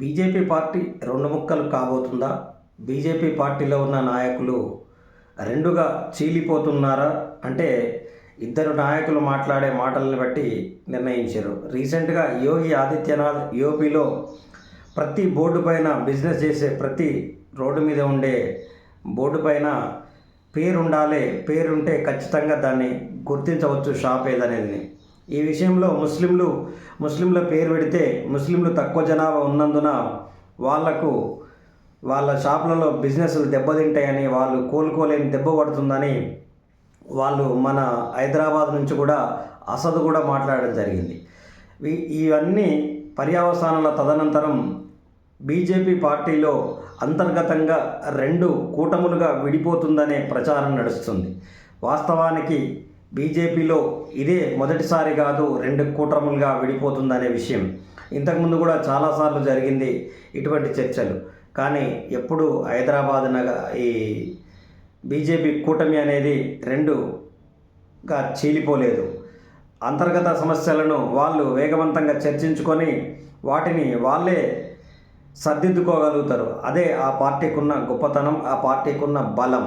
BJP party రెండు ముక్కలు కాబోతుందా? BJP పార్టీలో ఉన్న నాయకులు రెండుగా చీలిపోతున్నారా? అంటే ఇద్దరు నాయకులు మాట్లాడే మాటలను బట్టి నిర్ణయించారు. రీసెంట్గా యోగి ఆదిత్యనాథ్ యోపిలో ప్రతి బోర్డు పైన బిజినెస్ చేసే ప్రతి రోడ్డు మీద ఉండే బోర్డు పైన పేరుండాలి పేరుంటే ఖచ్చితంగా దాన్ని గుర్తించవచ్చు షాప్ ఏదనేది. ఈ విషయంలో ముస్లింలు ముస్లింల పేరు పెడితే ముస్లింలు తక్కువ జనాభా ఉన్నందున వాళ్ళకు వాళ్ళ షాపులలో బిజినెస్లు దెబ్బతింటాయని వాళ్ళు కోలుకోలేని దెబ్బ పడుతుందని వాళ్ళు మన హైదరాబాద్ నుంచి కూడా అసద్ కూడా మాట్లాడడం జరిగింది. ఇవన్నీ పర్యావసానాల తదనంతరం బీజేపీ పార్టీలో అంతర్గతంగా రెండు కూటములుగా విడిపోతుందనే ప్రచారం నడుస్తుంది. వాస్తవానికి బీజేపీలో ఇదే మొదటిసారి కాదు రెండు కూటములుగా విడిపోతుందనే విషయం. ఇంతకుముందు కూడా చాలాసార్లు జరిగింది ఇటువంటి చర్చలు. కానీ ఎప్పుడు హైదరాబాద్ నగ ఈ బీజేపీ కూటమి అనేది రెండుగా చీలిపోలేదు. అంతర్గత సమస్యలను వాళ్ళు వేగవంతంగా చర్చించుకొని వాటిని వాళ్ళే సర్దిద్దుకోగలుగుతారు. అదే ఆ పార్టీకున్న గొప్పతనం ఆ పార్టీకి ఉన్న బలం.